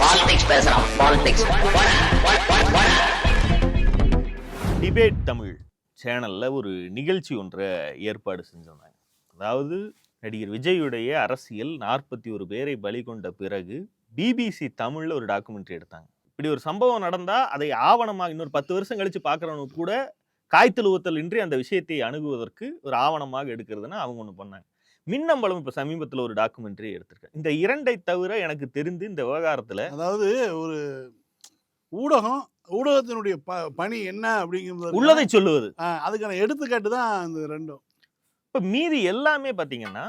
Politics பேசுறான் politics debate Tamil சேனலில் ஒரு நிகழ்ச்சி ஒன்றை ஏற்பாடு செஞ்சிருந்தாங்க. அதாவது நடிகர் விஜயுடைய அரசியல் நாற்பத்தி ஒரு பேரை பலி கொண்ட பிறகு பிபிசி தமிழில் ஒரு டாக்குமெண்ட்ரி எடுத்தாங்க. இப்படி ஒரு சம்பவம் நடந்தால் அதை ஆவணமாக இன்னொரு பத்து வருஷம் கழித்து பார்க்குறவனுக்கு கூட காய்த்தழுவத்தல் இன்றி அந்த விஷயத்தை அணுகுவதற்கு ஒரு ஆவணமாக எடுக்கிறதுன்னு அவங்க ஒன்று பண்ணாங்க. மின்னம்பலம் இப்போ சமீபத்தில் ஒரு டாக்குமெண்ட்ரி எடுத்திருக்கேன். இந்த இரண்டை தவிர எனக்கு தெரிந்து இந்த விவகாரத்தில் அதாவது ஒரு ஊடகம் ஊடகத்தினுடைய ப பணி என்ன அப்படிங்கிறது உள்ளதை சொல்லுவது. அதுக்கான எடுத்துக்காட்டு தான் இந்த ரெண்டும் இப்ப மீதி எல்லாமே பாத்தீங்கன்னா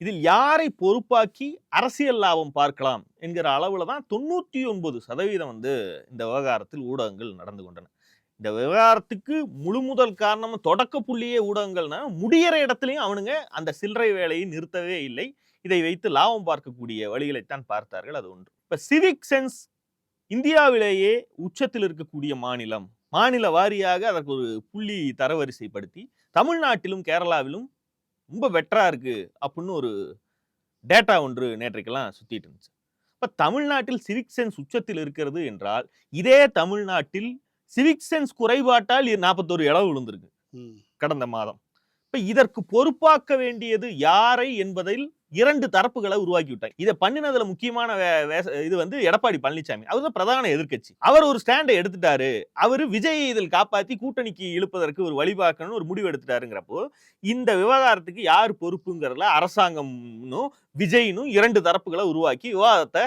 இதில் யாரை பொறுப்பாக்கி அரசியல் லாபம் பார்க்கலாம் என்கிற அளவுல தான் தொண்ணூத்தி ஒன்பது சதவீதம் வந்து இந்த விவகாரத்தில் ஊடகங்கள் நடந்து கொண்டன. இந்த விவகாரத்துக்கு முழு முதல் காரணம் தொடக்க புள்ளியே ஊடகங்கள்னா முடியிற இடத்துலையும் அவனுங்க அந்த சில்லறை வேலையை நிறுத்தவே இல்லை. இதை வைத்து லாபம் பார்க்கக்கூடிய வழிகளைத்தான் பார்த்தார்கள். அது ஒன்று. இப்போ சிவிக் சென்ஸ் இந்தியாவிலேயே உச்சத்தில் இருக்கக்கூடிய மாநிலம் மாநில வாரியாக அதற்கு ஒரு புள்ளி தரவரிசைப்படுத்தி தமிழ்நாட்டிலும் கேரளாவிலும் ரொம்ப பெட்டராக இருக்கு அப்படின்னு ஒரு டேட்டா ஒன்று நேற்றைக்கெல்லாம் சுற்றிட்டு இருந்துச்சு. இப்போ தமிழ்நாட்டில் சிவிக் சென்ஸ் உச்சத்தில் இருக்கிறது என்றால் இதே தமிழ்நாட்டில் சிவிக் சென்ஸ் குறைபாட்டால் நாற்பத்தோரு இளவு விழுந்திருக்கு. கடந்த மாதம். இப்ப இதற்கு பொறுப்பாக்க வேண்டியது யாரை என்பதில் இரண்டு தரப்புகளை உருவாக்கி விட்டாங்க இதை பண்ணினதுல முக்கியமான இது வந்து எடப்பாடி பழனிசாமி அவர் தான் பிரதான எதிர்க்கட்சி. அவர் ஒரு ஸ்டாண்டை எடுத்துட்டாரு. அவர் விஜய் இதில் காப்பாத்தி கூட்டணிக்கு இழுப்பதற்கு ஒரு வழிபாக்கணும்னு ஒரு முடிவு எடுத்துட்டாருங்கிறப்போ இந்த விவகாரத்துக்கு யார் பொறுப்புங்கிறதுல அரசாங்கம்னும் விஜய்னும் இரண்டு தரப்புகளை உருவாக்கி விவாதத்தை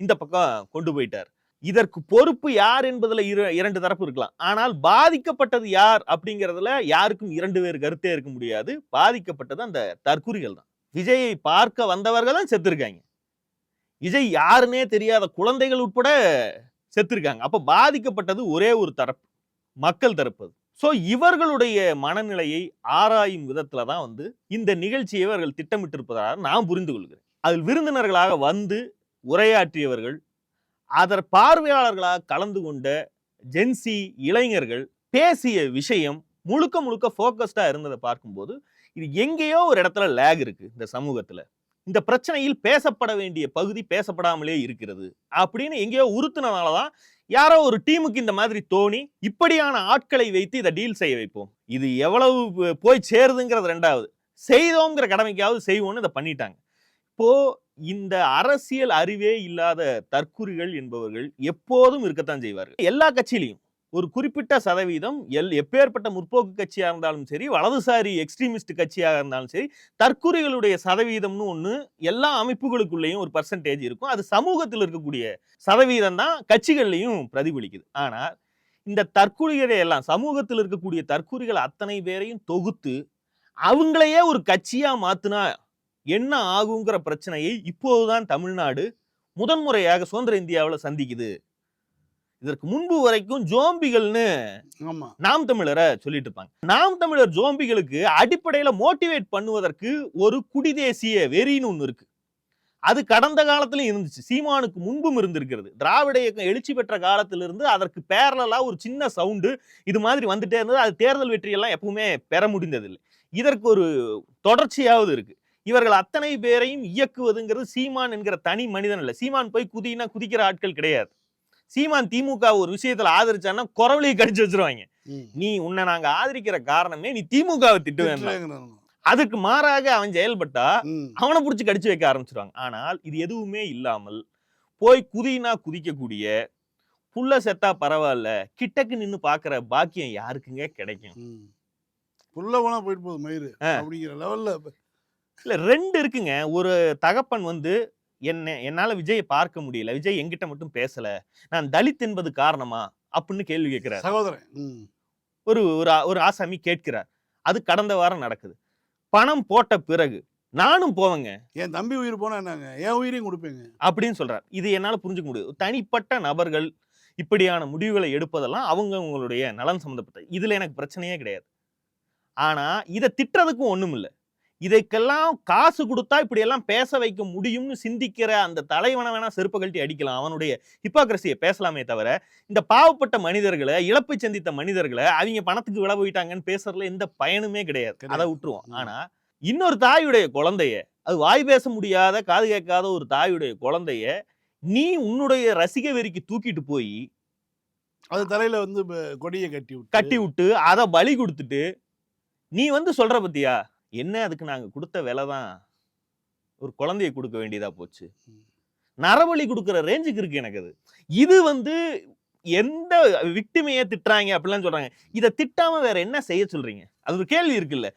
இந்த பக்கம் கொண்டு போயிட்டார். இதற்கு பொறுப்பு யார் என்பதுல இரு இரண்டு தரப்பு இருக்கலாம். ஆனால் பாதிக்கப்பட்டது யார் அப்படிங்கிறதுல யாருக்கும் இரண்டு பேர் கருத்தே இருக்க முடியாது. பாதிக்கப்பட்டது அந்த தற்குறிகள் தான். விஜயை பார்க்க வந்தவர்கள் தான் செத்துருக்காங்க. விஜய் யாருன்னே தெரியாத குழந்தைகள் உட்பட செத்துருக்காங்க. அப்போ பாதிக்கப்பட்டது ஒரே ஒரு தரப்பு மக்கள் தரப்பு ஸோ இவர்களுடைய மனநிலையை ஆராயும் விதத்தில் தான் வந்து இந்த நிகழ்ச்சியை அவர்கள் திட்டமிட்டிருப்பதாக நான் புரிந்து கொள்கிறேன். அதில் விருந்தினர்களாக வந்து உரையாற்றியவர்கள் அதர் பார்வையாளர்களாக கலந்து கொண்ட ஜென்சி இளைஞர்கள் பேசிய விஷயம் முழுக்க முழுக்க ஃபோக்கஸ்டாக இருந்ததை பார்க்கும்போது இது எங்கேயோ ஒரு இடத்துல லேக் இருக்கு இந்த சமூகத்தில். இந்த பிரச்சனையில் பேசப்பட வேண்டிய பகுதி பேசப்படாமலே இருக்கிறது அப்படின்னு எங்கேயோ உறுத்துனனாலதான் யாரோ ஒரு டீமுக்கு இந்த மாதிரி தோணி இப்படியான ஆட்களை வைத்து இதை டீல் செய்ய வைப்போம். இது எவ்வளவு போய் சேருதுங்கிறது ரெண்டாவது. செய்தோங்கிற கடமைக்காவது செய்வோம்னு இதை பண்ணிட்டாங்க. இப்போ இந்த அரசியல் அறிவே இல்லாத தற்குறிகள் என்பவர்கள் எப்போதும் இருக்கத்தான் செய்வார்கள். எல்லா கட்சியிலையும் ஒரு குறிப்பிட்ட சதவீதம் எல் எப்பேற்பட்ட முற்போக்கு கட்சியாக இருந்தாலும் சரி வலதுசாரி எக்ஸ்ட்ரீமிஸ்ட் கட்சியாக இருந்தாலும் சரி தற்குறிகளுடைய சதவீதம்னு ஒன்று எல்லா அமைப்புகளுக்குள்ளேயும் ஒரு பர்சன்டேஜ் இருக்கும். அது சமூகத்தில் இருக்கக்கூடிய சதவீதம் தான் கட்சிகள்லையும் பிரதிபலிக்குது. ஆனால் இந்த தற்குறிகளை எல்லாம் சமூகத்தில் இருக்கக்கூடிய தற்குறிகள் அத்தனை பேரையும் தொகுத்து அவங்களையே ஒரு கட்சியாக மாற்றினா என்ன ஆகுங்கிற பிரச்சனையை இப்போதுதான் தமிழ்நாடு முதன்முறையாக சுதந்திர இந்தியாவில் சந்திக்குது. இதற்கு முன்பு வரைக்கும் ஜோம்பிகள்னு நாம் தமிழரை சொல்லிட்டு இருப்பாங்க. நாம் தமிழர் ஜோம்பிகளுக்கு அடிப்படையில மோட்டிவேட் பண்ணுவதற்கு ஒரு குடிதேசிய வெறின்னு ஒண்ணு இருக்கு. அது கடந்த காலத்திலும் இருந்துச்சு. சீமானுக்கு முன்பும் இருந்திருக்கிறது. திராவிட இயக்கம் எழுச்சி பெற்ற காலத்திலிருந்து அதற்கு பேரலா ஒரு சின்ன சவுண்டு இது மாதிரி வந்துட்டே இருந்தது. அது தேர்தல் வெற்றியெல்லாம் எப்பவுமே பெற முடிந்ததில்லை. இதற்கு ஒரு தொடர்ச்சியாவது இருக்கு. இவர்கள் அத்தனை பேரையும் இயக்குவதுங்கிறது சீமான் என்கிற தனி மனிதன் இல்லை சீமான் போய் குதினா குதிக்கிற ஆட்கள் கிடையாது சீமான் திமுக ஒரு விஷயத்துல ஆதரிச்சான்னா குறவழியை கடிச்சு வச்சிருவாங்க. நீ உன்னை நாங்க ஆதரிக்கிற காரணமே நீ திமுகவை திட்டு வேண்டாம் திட்டுறேங்கிறாங்க. அதுக்கு மாறாக அவன் செயல்பட்டா. அவனை பிடிச்சி கடிச்சு வைக்க ஆரம்பிச்சிருவாங்க ஆனால் இது எதுவுமே இல்லாமல் போய் குதினா குதிக்கக்கூடிய புள்ள செத்தா பரவாயில்ல கிட்டக்கு நின்னு பாக்குற பாக்கியம் யாருக்குங்க கிடைக்கும். புள்ள போனா போயிட்டு போகுது மயிறு. அப்படிங்கிற லெவல்ல இல்ல ரெண்டு இருக்குங்க. ஒரு தகப்பன் வந்து என்ன என்னால விஜயை பார்க்க முடியல. விஜய் என்கிட்ட மட்டும் பேசல. நான் தலித் என்பது காரணமா? அப்படின்னு கேள்வி கேட்கிறார் சகோதரன். ஒரு ஒரு ஒரு ஆசாமி கேட்கிறார். அது கடந்த வாரம் நடக்குது. பணம் போட்ட பிறகு நானும் போவேங்க. என் தம்பி உயிர் போனா என்னங்க? என் உயிரையும் கொடுப்பேங்க. அப்படின்னு சொல்றார். இது என்னால புரிஞ்சுக்க முடியும் தனிப்பட்ட நபர்கள் இப்படியான முடிவுகளை எடுப்பதெல்லாம் அவங்க அவங்களுடைய நலன் சம்பந்தப்பட்ட இதுல எனக்கு பிரச்சனையே கிடையாது. ஆனா இதை திட்டுறதுக்கும் ஒண்ணும் இல்ல இதுக்கெல்லாம் காசு கொடுத்தா இப்படி எல்லாம் பேச வைக்க முடியும்னு சிந்திக்கிற அந்த தலைவனை வேணா செருப்ப கழட்டி அடிக்கலாம் அவனுடைய ஹிப்பாக்ரஸியை பேசலாமே தவிர இந்த பாவப்பட்ட மனிதர்களை இழப்பை சந்தித்த மனிதர்களை அவங்க பணத்துக்கு விழ போயிட்டாங்கன்னு பேசுறதுல எந்த பயனுமே கிடையாது அதை. விட்டுருவோம் ம். ஆனா இன்னொரு தாயுடைய குழந்தைய அது வாய் பேச முடியாத காது கேட்காத ஒரு தாயுடைய குழந்தைய நீ உன்னுடைய ரசிக வெறிக்கு தூக்கிட்டு போய் அது தலையில வந்து கொடியை கட்டி கட்டி விட்டு அதை பலி கொடுத்துட்டு நீ வந்து சொல்ற பத்தியா என்ன அதுக்கு நாங்க கொடுத்த விலை தான் ஒரு குழந்தைய கொடுக்க வேண்டியதா போச்சு. நரபலி கொடுக்குற ரேஞ்சுக்கு இருக்கு எனக்கு அது. இது வந்து எந்த விக்டிமையே திட்டுறாங்க அப்படிலாம் சொல்றாங்க. இதை திட்டாம வேற என்ன செய்ய சொல்றீங்க? அது ஒரு கேள்வி இருக்குல்ல.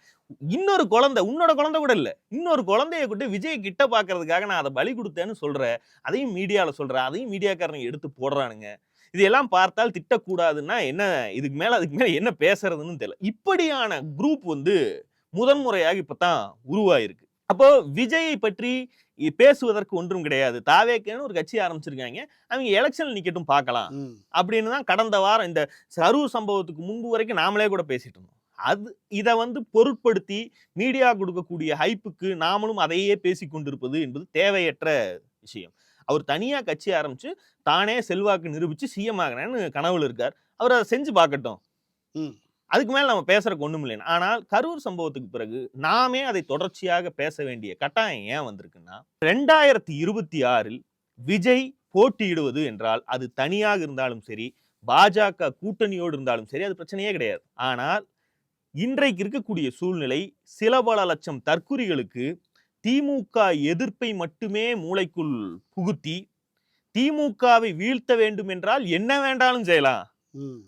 இன்னொரு குழந்தை உன்னோட குழந்தை கூட இல்ல. இன்னொரு குழந்தைய கூட்டு விஜய் கிட்ட பாக்குறதுக்காக நான் அதை பலி கொடுத்தேன்னு சொல்றேன் அதையும் மீடியால சொல்றேன் அதையும் மீடியாக்காரங்க எடுத்து போடுறானுங்க. இதெல்லாம் பார்த்தால் திட்டக்கூடாதுன்னா என்ன இதுக்கு மேல அதுக்கு மேல என்ன பேசுறதுன்னு தெரியல. இப்படியான குரூப் வந்து முதன்முறையாக இப்பதான் உருவாயிருக்கு. அப்போ விஜயை பற்றி பேசுவதற்கு ஒன்றும் கிடையாது. தாவேக்கேன்னு ஒரு கட்சி ஆரம்பிச்சிருக்காங்க. அவங்க எலெக்ஷன்ல நிக்கட்டும் பார்க்கலாம். அப்படின்னு தான் கடந்த வாரம் இந்த கரூர் சம்பவத்துக்கு முன்பு வரைக்கும் நாமளே கூட பேசிட்டு இருந்தோம். அது இதை வந்து பொருட்படுத்தி மீடியா கொடுக்கக்கூடிய ஹைப்புக்கு நாமளும் அதையே பேசி கொண்டிருப்பது என்பது தேவையற்ற விஷயம். அவர் தனியா கட்சி ஆரம்பிச்சு தானே செல்வாக்கு நிரூபிச்சு சிஎம் ஆகிறேன்னு கனவுல இருக்கார். அவர் அதை செஞ்சு பார்க்கட்டும். அதுக்கு மேல நம்ம பேசுறதுக்கு ஒண்ணும் இல்லைன்னு. ஆனால் கரூர் சம்பவத்துக்கு பிறகு நாமே அதை தொடர்ச்சியாக பேச வேண்டிய கட்டாயம் ஏன் வந்திருக்குன்னா ரெண்டாயிரத்தி இருபத்தி ஆறில் விஜய் போட்டியிடுவது என்றால் அது தனியாக இருந்தாலும் சரி பாஜக கூட்டணியோடு இருந்தாலும் சரி அது பிரச்சனையே கிடையாது. ஆனால் இன்றைக்கு இருக்கக்கூடிய சூழ்நிலை சில பல லட்சம் தற்குறிகளுக்கு திமுக எதிர்ப்பை மட்டுமே மூளைக்குள் புகுத்தி திமுகவை வீழ்த்த வேண்டும் என்றால் என்ன வேண்டாலும் செய்யலாம்.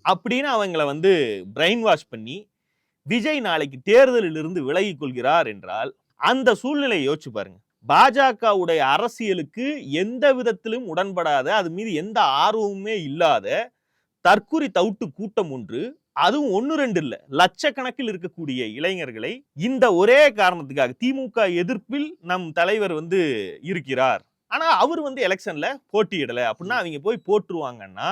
அப்படின்னு அவங்கள வந்து பிரெயின் வாஷ் பண்ணி விஜய் நாளைக்கு தேர்தலில் இருந்து விலகிக் கொள்கிறார் என்றால் அந்த சூழ்நிலையை யோசிச்சு பாருங்க. பாஜகவுடைய அரசியலுக்கு எந்த விதத்திலும் உடன்படாத அது மீது எந்த ஆர்வமுமே இல்லாத தற்குறி தவுட்டு கூட்டம் ஒன்று அதுவும் ஒன்னு ரெண்டு இல்ல லட்சக்கணக்கில் இருக்கக்கூடிய இளைஞர்களை இந்த ஒரே காரணத்துக்காக திமுக எதிர்ப்பில் நம் தலைவர் வந்து இருக்கிறார். ஆனா அவர் வந்து எலெக்ஷன்ல போட்டியிடல. அப்படின்னா அவங்க போய் போட்டுருவாங்கன்னா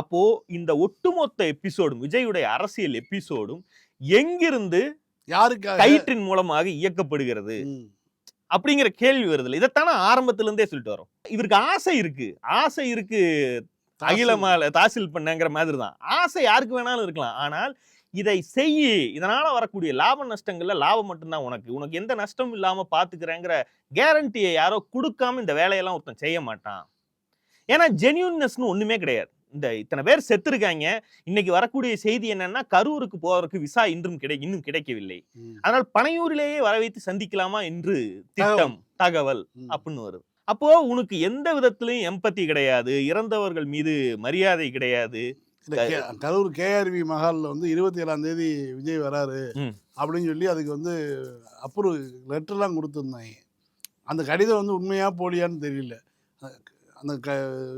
அப்போ இந்த ஒட்டுமொத்த எபிசோடும் விஜயுடைய அரசியல் எபிசோடும் எங்கிருந்து யாருக்காக? கயிற்றின் மூலமாக இயக்கப்படுகிறது. அப்படிங்கிற கேள்வி வருதுல்ல இதைத்தானே ஆரம்பத்துல இருந்தே சொல்லிட்டு வரோம். இவருக்கு ஆசை இருக்கு. ஆசை இருக்கு அகிலமால தாசில் பண்ணங்கிற மாதிரி தான் ஆசை யாருக்கு வேணாலும் இருக்கலாம். ஆனால் இதை செய் இதனால வரக்கூடிய லாப நஷ்டங்கள்ல லாபம் மட்டும்தான் உனக்கு. உனக்கு எந்த நஷ்டம் இல்லாம பாத்துக்கிறேங்கிற கேரண்டியை யாரோ கொடுக்காம இந்த வேலையெல்லாம் ஒருத்தன் செய்ய மாட்டான். ஏன்னா ஜென்யூன்னஸ்னு ஒண்ணுமே கிடையாது. இந்த இத்தனை பேர் செத்துருக்காங்க. இன்னைக்கு வரக்கூடிய செய்தி என்னன்னா கரூருக்கு போறதுக்கு விசா இன்றும் கிடை இன்னும் கிடைக்கவில்லை. அதனால் பனையூரிலேயே வர வைத்து சந்திக்கலாமா என்று திட்டம் தகவல். அப்படின்னு வருது அப்போ உனக்கு எந்த விதத்திலையும் எம்பத்தி கிடையாது. இறந்தவர்கள் மீது மரியாதை கிடையாது. கரூர் கேஆர்வி மஹால்ல வந்து இருபத்தி ஏழாம் தேதி விஜய் வராரு. அப்படின்னு சொல்லி அதுக்கு வந்து அப்ரூவ் லெட்டர்லாம் கொடுத்துருந்தாங்க. அந்த கடிதம் வந்து உண்மையா போலியான்னு தெரியல. அந்த க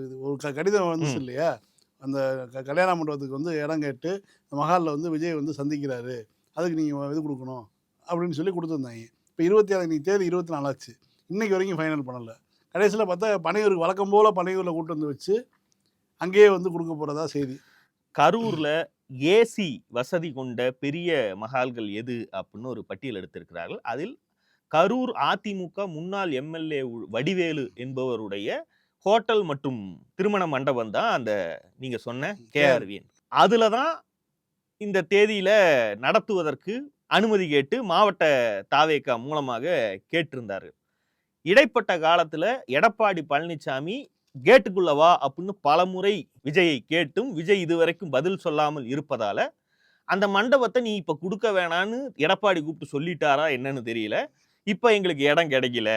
இது ஒரு க கடிதம் வந்துச்சு. இல்லையா? அந்த க- கல்யாண மண்டபத்துக்கு வந்து இடம் கேட்டு மஹாலில் வந்து விஜய் வந்து சந்திக்கிறாரு. அதுக்கு நீங்கள் இது கொடுக்கணும் அப்படின்னு சொல்லி கொடுத்துருந்தாங்க. இப்போ இருபத்தி ஏழு இன்னைக்கு தேதி இருபத்தி நாலாச்சு இன்னைக்கு வரைக்கும் ஃபைனல் பண்ணலை. கடைசியில் பார்த்தா பனையூருக்கு வழக்கம் போல் பனையூரில் கூட்டு வந்து வச்சு அங்கேயே வந்து கொடுக்க போகிறதா செய்தி. கரூர்ல ஏசி வசதி கொண்ட பெரிய மகால்கள் எது அப்படின்னு ஒரு பட்டியல் எடுத்திருக்கிறார்கள். அதில் கரூர் அதிமுக முன்னாள் எம்எல்ஏ வடிவேலு என்பவருடைய ஹோட்டல் மற்றும் திருமண மண்டபம் தான் அந்த நீங்க சொன்ன கேஆர்விஎன் அதுல தான் இந்த தேதியில நடத்துவதற்கு அனுமதி கேட்டு மாவட்ட தாவேக்கா மூலமாக கேட்டிருந்தாரு. இடைப்பட்ட காலத்துல எடப்பாடி பழனிசாமி கேட்டுக்குள்ள வா அப்படின்னு பலமுறை விஜயை கேட்டும் விஜய் இதுவரைக்கும் பதில் சொல்லாமல் இருப்பதால அந்த மண்டபத்தை நீ இப்ப கொடுக்க வேணான்னு எடப்பாடி கூப்பிட்டு சொல்லிட்டாரா என்னன்னு தெரியல. இப்ப எங்களுக்கு இடம் கிடைக்கல.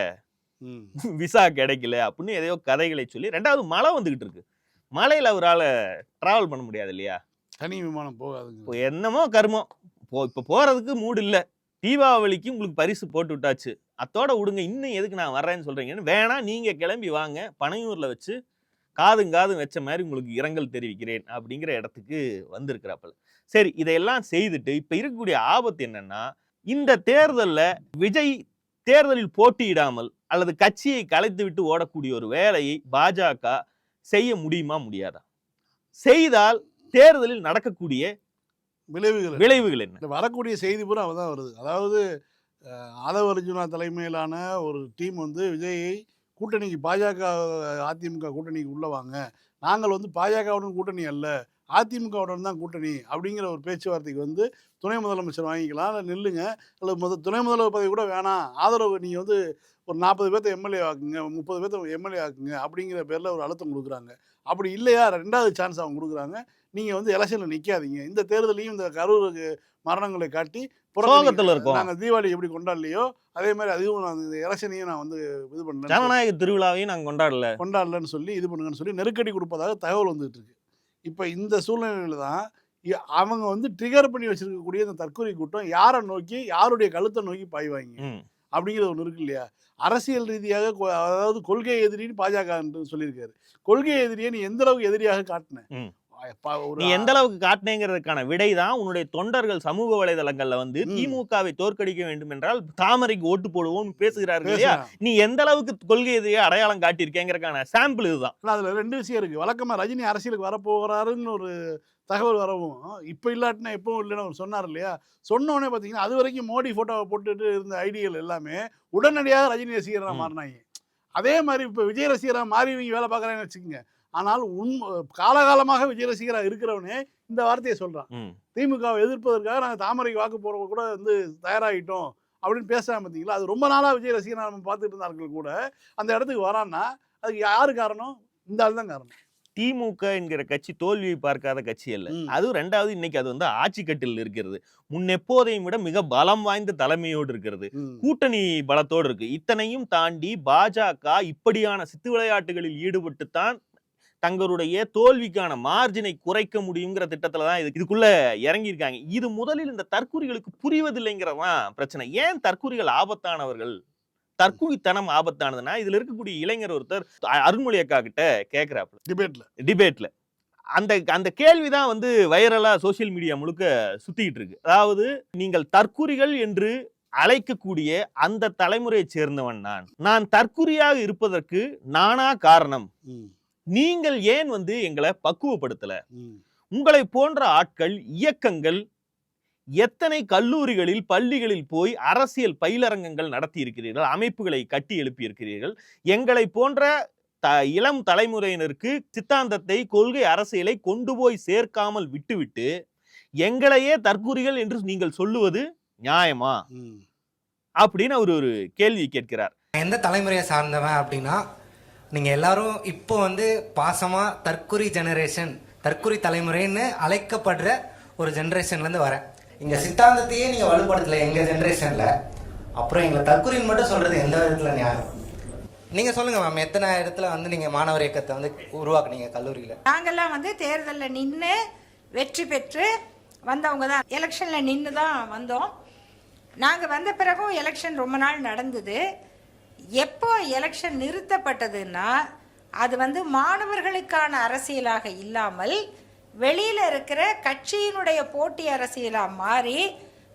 விசா கிடைக்கல அப்படின்னு எதையோ கதைகளை சொல்லி ரெண்டாவது மழை வந்துகிட்டு இருக்கு. மழையில அவரால் டிராவல் பண்ண முடியாது இல்லையா? தனி விமானம் போகாதுங்க. இப்போ என்னமோ கர்மம் போ இப்போ போறதுக்கு மூடு இல்ல. தீபாவளிக்கு உங்களுக்கு பரிசு போட்டு விட்டாச்சு. அத்தோட விடுங்க இன்னும் எதுக்கு நான் வர்றேன்னு சொல்றீங்கன்னு வேணா நீங்க கிளம்பி வாங்க. பனையூர்ல வச்சு காதும் காதும் வச்ச மாதிரி உங்களுக்கு இரங்கல் தெரிவிக்கிறேன் அப்படிங்கிற இடத்துக்கு வந்திருக்கிறாப்பல. சரி இதையெல்லாம் செய்துட்டு இப்ப இருக்கக்கூடிய ஆபத்து என்னன்னா இந்த தேர்தல்ல விஜய் தேர்தலில் போட்டியிடாமல் அல்லது கட்சியை கலைத்து விட்டு ஓடக்கூடிய ஒரு வேலையை பாஜக செய்ய முடியுமா முடியாதா? செய்தால் தேர்தலில் நடக்கக்கூடிய விளைவுகள் விளைவுகள் என்ன? வரக்கூடிய செய்தி பூரா தான் வருது. அதாவது ஆதவ அர்ஜுனா தலைமையிலான ஒரு டீம் வந்து விஜயை கூட்டணிக்கு பாஜக அதிமுக கூட்டணிக்கு உள்ள வாங்க. நாங்கள் வந்து பாஜகவுடன் கூட்டணி அல்ல. அதிமுகவுடன் தான் கூட்டணி அப்படிங்கிற ஒரு பேச்சுவார்த்தைக்கு வந்து துணை முதலமைச்சர் வாங்கிக்கலாம். இல்லை நில்லுங்க. அல்லது முத துணை முதல்வர் பதவி கூட வேணாம். ஆதரவு நீங்கள் வந்து ஒரு நாற்பது பேர்த்த எம்எல்ஏ ஆக்குங்க முப்பது பேர்த்த எம்எல்ஏ ஆக்குங்க அப்படிங்கிற பேரில் ஒரு அழுத்தம் கொடுக்குறாங்க. அப்படி இல்லையா? ரெண்டாவது சான்ஸ் அவங்க கொடுக்குறாங்க. நீங்கள் வந்து எலெக்ஷனில் நிற்காதீங்க இந்த தேர்தலையும் இந்த கரூர் மரணங்களை காட்டி சோகத்துல இருக்கோம். நாங்கள் தீபாவளி எப்படி கொண்டாடலையோ அதே மாதிரி அதுவும் நான் இந்த எலெக்ஷனையும் நான் வந்து இது பண்ணேன் ஜனநாயக திருவிழாவையும் நாங்க கொண்டாடல. கொண்டாடலன்னு சொல்லி இது பண்ணுங்கன்னு சொல்லி நெருக்கடி கொடுப்பதாக தகவல் வந்துட்டு இருக்கு. இப்போ இந்த சூழ்நிலையில தான் அவங்க வந்து ட்ரிகர் பண்ணி வச்சிருக்கக்கூடிய இந்த தற்கொலை கூட்டம் யாரை நோக்கி யாருடைய கழுத்தை நோக்கி பாய்வாங்க. அப்படிங்கிறது ஒன்று இருக்கு இல்லையா? அரசியல் ரீதியாக அதாவது கொள்கை எதிரின்னு பாஜக சொல்லியிருக்காரு. கொள்கை எதிரியை நீ எந்த அளவுக்கு எதிரியாக காட்டின? நீ எந்த அளவுக்கு காட்டினேங்கிறதுக்கான விடைதான் உன்னுடைய தொண்டர்கள் சமூக வலைதளங்கள்ல வந்து. திமுகவை தோற்கடிக்க வேண்டும் என்றால் தாமரைக்கு ஓட்டு போடுவோம் பேசுகிறார்கள் இல்லையா. நீ எந்த அளவுக்கு கொள்கை எதிரியை அடையாளம் காட்டியிருக்கேங்கிறதுக்கான சாம்பிள் இதுதான் அதுல ரெண்டு விஷயம் இருக்கு வழக்கமா ரஜினி அரசியலுக்கு வரப்போகிறாருன்னு ஒரு தகவல் வரவும் இப்போ இல்லாட்டினா எப்பவும் இல்லைன்னு அவர் சொன்னார் இல்லையா சொன்ன உடனே பார்த்தீங்கன்னா அது வரைக்கும் மோடி ஃபோட்டோவை போட்டுட்டு இருந்த ஐடியல் எல்லாமே உடனடியாக ரஜினி ரசிகராக. மாறினாங்க அதே மாதிரி இப்போ விஜய் ரசிகராக மாறி இவங்க வேலை பார்க்குறாங்கன்னு வச்சுக்கோங்க ஆனால் உன் காலகாலமாக விஜய் ரசிகராக இருக்கிறவனே இந்த வார்த்தையை சொல்கிறான். திமுகவை எதிர்ப்பதற்காக நாங்கள் தாமரைக்கு வாக்கு போடுறவங்க கூட வந்து தயாராகிட்டோம் அப்படின்னு பேசுகிறாங்க பார்த்தீங்களா அது ரொம்ப நாளாக விஜய் ரசிகராக நம்ம பார்த்துட்டு இருந்தார்கள் கூட. அந்த இடத்துக்கு வரான்னா அதுக்கு யாரு காரணம்? இந்த ஆள் தான் காரணம். திமுக என்கிற கட்சி தோல்வியை பார்க்காத கட்சி அல்ல. ம். அது ரெண்டாவது இன்னைக்கு அது வந்து ஆட்சி கட்டில் இருக்கிறது. முன்னெப்போதையும் விட மிக பலம் வாய்ந்த தலைமையோடு இருக்கிறது. கூட்டணி பலத்தோடு இருக்கு. இத்தனையும் தாண்டி பாஜக இப்படியான சித்து விளையாட்டுகளில் ஈடுபட்டுத்தான் தங்களுடைய தோல்விக்கான மார்ஜினை குறைக்க முடியுங்கிற திட்டத்துல தான் இது இதுக்குள்ள இறங்கியிருக்காங்க. இது முதலில் இந்த தற்கூரிகளுக்கு புரிவதில்லைங்கிறதான் பிரச்சனை. ஏன் தற்கூரிகள் ஆபத்தானவர்கள்? தற்கூரித்தனம் ஆபத்தானதுன்னா இதுல இருக்கக்கூடிய இளைஞர் ஒருத்தர் அருண்மொழி அக்கா கிட்ட கேக்குறாப்புல. டிபேட்ல. டிபேட்ல. அந்த அந்த கேள்விதான் வந்து வைரலா சோஷியல் மீடியா முழுக்க சுத்திட்டு இருக்கு. அதாவது நீங்கள் தற்குறிகள் என்று அழைக்கக்கூடிய அந்த தலைமுறையைச் சேர்ந்தவன் நான். நான் தற்குறியாக இருப்பதற்கு நானா காரணம்? நீங்கள் ஏன் வந்து எங்களை பக்குவப்படுத்தல? உங்களை போன்ற ஆட்கள் இயக்கங்கள் எத்தனை கல்லூரிகளில் பள்ளிகளில் போய் அரசியல் பயிலரங்கங்கள் நடத்தி இருக்கிறீர்கள் அமைப்புகளை கட்டி எழுப்பி இருக்கிறீர்கள் எங்களை போன்ற த இளம் தலைமுறையினருக்கு சித்தாந்தத்தை கொள்கை அரசியலை கொண்டு போய் சேர்க்காமல் விட்டுவிட்டு எங்களையே தற்கூறிகள் என்று நீங்கள் சொல்லுவது நியாயமா. அப்படின்னு அவர் ஒரு கேள்வி கேட்கிறார். எந்த தலைமுறையை சார்ந்தவன் அப்படின்னா நீங்கள் எல்லாரும் இப்போ வந்து பாசமாக தற்குறி ஜெனரேஷன் தற்குறி தலைமுறைன்னு அழைக்கப்படுற ஒரு ஜென்ரேஷன்லேருந்து வரேன். இங்கே சித்தாந்தத்தையே நீங்கள் வலுப்படுத்தலை எங்கள் ஜென்ரேஷனில் அப்புறம் எங்களை தற்குறின்னு மட்டும் சொல்கிறது எந்த விதத்தில் நியாயம்? நீங்கள் சொல்லுங்கள் மேம் எத்தனை இடத்துல வந்து நீங்கள் மாணவர் இயக்கத்தை வந்து உருவாக்குனீங்க கல்லூரியில்? நாங்கள்லாம் வந்து தேர்தலில் நின்று வெற்றி பெற்று வந்தவங்க தான். எலெக்ஷனில் நின்று தான் வந்தோம். நாங்கள் வந்த பிறகும் எலெக்ஷன் ரொம்ப நாள் நடந்தது. எப்போ எலெக்ஷன் நிறுத்தப்பட்டதுன்னா அது வந்து மாணவர்களுக்கான அரசியலாக இல்லாமல் வெளியில் இருக்கிற கட்சியினுடைய போட்டி அரசியலாக மாறி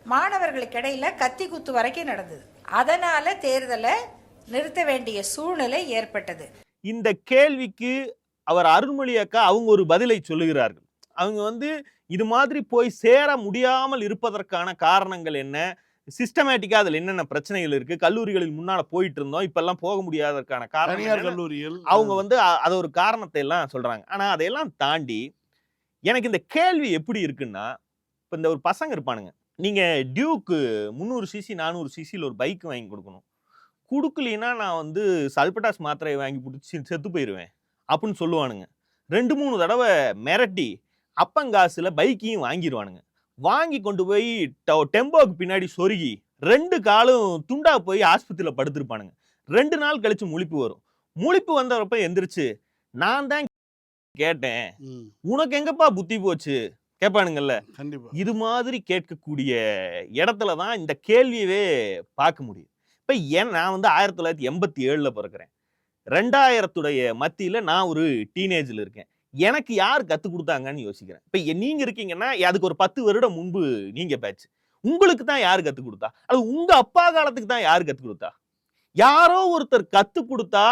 மாணவர்களுக்கு இடையில் கத்தி குத்து வரைக்கும் நடந்தது. அதனால தேர்தலை நிறுத்த வேண்டிய சூழ்நிலை ஏற்பட்டது. இந்த கேள்விக்கு அவர் அருண்மொழி அக்கா அவங்க ஒரு பதிலை சொல்லுகிறார்கள். அவங்க வந்து இது மாதிரி போய் சேர முடியாமல் இருப்பதற்கான காரணங்கள் என்ன? சிஸ்டமேட்டிக்கா அதுல என்னென்ன பிரச்சனைகள் இருக்கு? கல்லூரிகளில் முன்னால போயிட்டு இருந்தோம் இப்பெல்லாம் போக முடியாததற்கான காரணம் கல்லூரியில் அவங்க வந்து அது ஒரு காரணத்தை எல்லாம் சொல்றாங்க. ஆனா அதையெல்லாம் தாண்டி எனக்கு இந்த கேள்வி எப்படி இருக்குன்னா இப்ப இந்த ஒரு பசங்க இருப்பானுங்க. நீங்க டியூக்கு முந்நூறு சிசி நானூறு சிசியில் ஒரு பைக் வாங்கி கொடுக்கணும். கொடுக்கலின்னா நான் வந்து சல்பட்டாஸ் மாத்திரையை வாங்கி பிடிச்சி செத்து போயிடுவேன் அப்படின்னு சொல்லுவானுங்க. ரெண்டு மூணு தடவை மிரட்டி அப்பங்காசுல பைக்கையும் வாங்கிடுவானுங்க வாங்கி கொண்டு போய் டெம்போக்கு பின்னாடி சொருகி ரெண்டு காலும் துண்டா போய் ஆஸ்பத்திரியில் படுத்திருப்பானுங்க. ரெண்டு நாள் கழிச்சு முழிப்பு வரும். முழிப்பு வந்தவரப்ப எந்திரிச்சு நான் தான் கேட்டேன். உனக்கு எங்கப்பா புத்தி போச்சு? கேட்பானுங்கல்ல இது மாதிரி கேட்கக்கூடிய இடத்துல தான் இந்த கேள்வியவே பார்க்க முடியும் இப்போ ஏன் நான் வந்து ஆயிரத்தி தொள்ளாயிரத்தி எண்பத்தி ஏழில் பிறக்கிறேன். ரெண்டாயிரத்துடைய மத்தியில் நான் ஒரு டீனேஜில் இருக்கேன். எனக்கு யார் கற்றுக் கொடுத்தாங்கன்னு யோசிக்கிறேன். இப்போ நீங்கள் இருக்கீங்கன்னா அதுக்கு ஒரு பத்து வருடம் முன்பு நீங்கள் பேட்ச் உங்களுக்கு தான் யார் கற்றுக் கொடுத்தா? அது உங்கள் அப்பா காலத்துக்கு தான் யார் கற்றுக் கொடுத்தா? யாரோ ஒருத்தர் கற்றுக் கொடுத்தா